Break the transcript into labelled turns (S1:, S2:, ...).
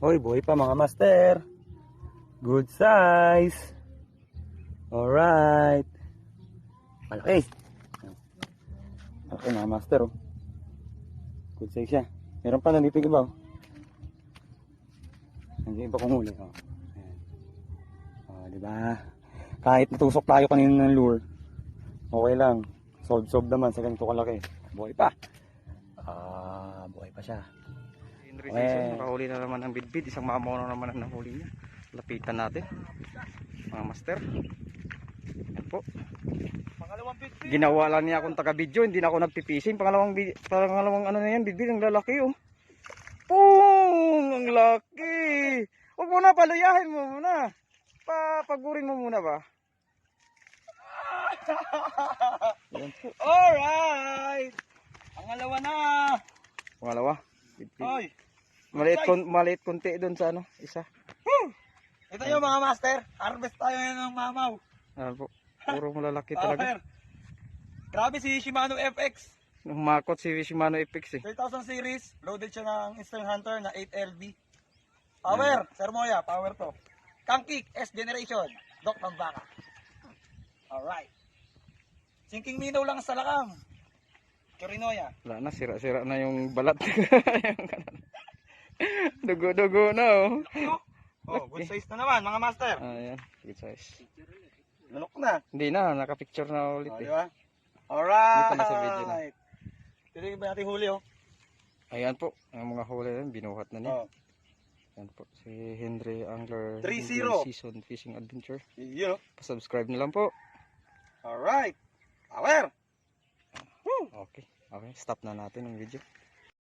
S1: Hoy, buhay pa mga master. Good size. Alright. Malaki. Malaki mga master oh. Good size siya. Meron pa nandito yung iba oh. Nandiyan iba kong huli oh. Ayan. Oh, di ba? Kahit natusok tayo kanina ng lure, okay lang. Solve-solve naman sa ganito kalaki. Buhay pa. Ah, buhay pa siya. Eh.
S2: Jason, nakahuli na naman ng bidbid. Isang mamaw na naman ang nahuli niya. Lapitan natin. Mga master. Yan po.
S1: Pangalawang bit
S2: Ginawa lang niya akong taga-video. Hindi na ako nagpipising. Pangalawang, pangalawang ano na yan, bidbid. Ang lalaki oh. Pung! Ang laki! Huwag mo na, paluyahin mo muna. Papagurin mo muna ba?
S1: Alright! Pangalawa na!
S2: Pangalawa.
S1: Hoy!
S2: Maliit, kon, maliit konti doon sa ano, isa.
S1: Ito yung mga master. Harvest tayo ng mamaw.
S2: Ano po. Puro malalaki talaga.
S1: Power. Grabe si Shimano FX.
S2: Humakot si Shimano Epix eh.
S1: 3000 series. Loaded siya ng Eastern Hunter na 8LB. Power. Sir Moya, power to. Kangkik S Generation. Doc ng baka. Alright. Sinking minaw lang sa lakam. Chorinoya.
S2: Wala na, sira-sira na yung balat. Dugo-dugo na oh.
S1: Oh, good size na naman mga master.
S2: Ayan, good size.
S1: Lunok na.
S2: Hindi na, nakapicture na ulit
S1: Oh,
S2: eh.
S1: di ba? Alright.
S2: Dito na sa video na.
S1: Ito yung natin huli oh.
S2: Ayan po, ang mga huli na yun, binuhat na niya.
S1: Oh.
S2: Ayan po, si Henry Angler
S1: 3-0.
S2: Henry Season Fishing Adventure.
S1: Yun oh.
S2: Pa-subscribe na lang po.
S1: Alright. Power.
S2: Okay, stop na natin ang video.